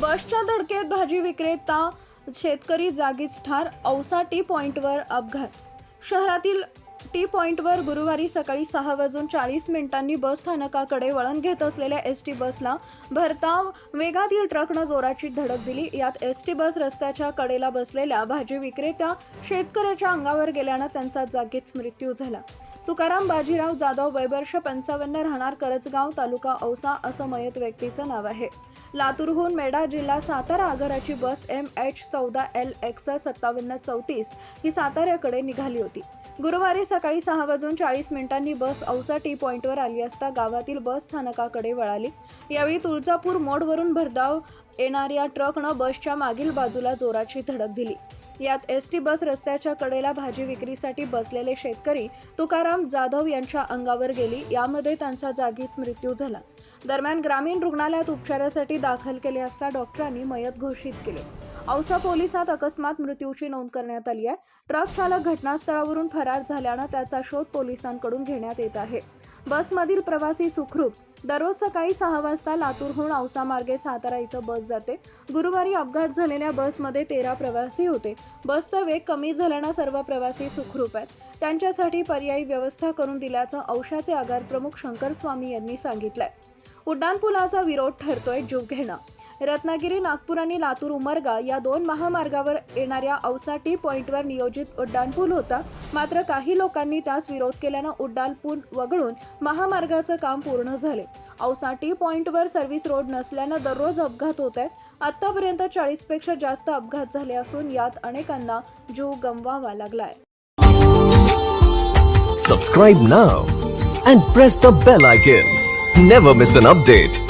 बसच्या धडकेत भाजी विक्रेता शेतकरी जागीच ठार औसा टी पॉईंटवर अपघात. शहरातील टी पॉईंटवर गुरुवारी सकाळी सहा वाजून चाळीस मिनिटांनी बस स्थानकाकडे वळण घेत असलेल्या एस टी बसला भरताव वेगातील ट्रकनं जोराची धडक दिली. यात एस टी बस रस्त्याच्या कडेला बसलेल्या भाजी विक्रेत्या शेतकऱ्याच्या अंगावर गेल्यानं त्यांचा जागीच मृत्यू झाला. तुकाराम बाजीराव जाधव वैवर्ष पंचावन्न राहणार करजगाव तालुका औसा असं मयत व्यक्तीचं नाव आहे. लातूरहून मेढा जिल्हा सातारा आगाराची बस एम एच चौदा एल एक्स सत्तावन्न चौतीस ही साताऱ्याकडे निघाली होती. गुरुवारी सकाळी सहा वाजून चाळीस मिनिटांनी बस औसा टी पॉईंटवर आली असता गावातील बस स्थानकाकडे वळाली. यावेळी तुळजापूर मोडवरून भरधाव येणाऱ्या ट्रकनं बसच्या मागील बाजूला जोराची धडक दिली. यात एस टी बस रस्त्याच्या कडेला भाजी विक्रीसाठी बसलेले शेतकरी तुकाराम जाधव यांच्या अंगावर गेली. यामध्ये त्यांचा जागीच मृत्यू झाला. दरम्यान ग्रामीण रुग्णालयात उपचारासाठी दाखल केले असता डॉक्टरांनी मयत घोषित केले. औसा पोलिसात अकस्मात मृत्यूची नोंद करण्यात आली आहे. ट्रक चालक घटनास्थळावरून फरार झाल्यानं त्याचा शोध पोलिसांकडून घेण्यात येत आहे. बसमधील प्रवासी सुखरूप दररोज सकाळी सहा वाजता लातूरहून औसा मार्गे सातारा इथं बस जाते. गुरुवारी अपघात झालेल्या बसमध्ये तेरा प्रवासी होते. बसचा वेग कमी झाल्यानं सर्व प्रवासी सुखरूप आहेत. त्यांच्यासाठी पर्यायी व्यवस्था करून दिल्याचं औषाचे आगार प्रमुख शंकर स्वामी यांनी सांगितलंय. उड्डाणपुलाचा विरोध ठरतोय जीव घेणं. रत्नागिरी नागपूर आणि लातूर उमरगा या दोन महामार्गावर येणाऱ्या औसा टी नियोजित उड्डाणपूल होता मात्र काही लोकांनी त्यास विरोध केल्यानं उड्डाणपूल वगळून महामार्गाचं काम पूर्ण झाले औसा टी पॉइंटवर सर्व्हिस रोड नसल्यानं दररोज अपघात होत आहेत आतापर्यंत चाळीसपेक्षा जास्त अपघात झाले असून यात अनेकांना जीव गमवावा लागलाय Subscribe now and press the bell icon. Never miss an update.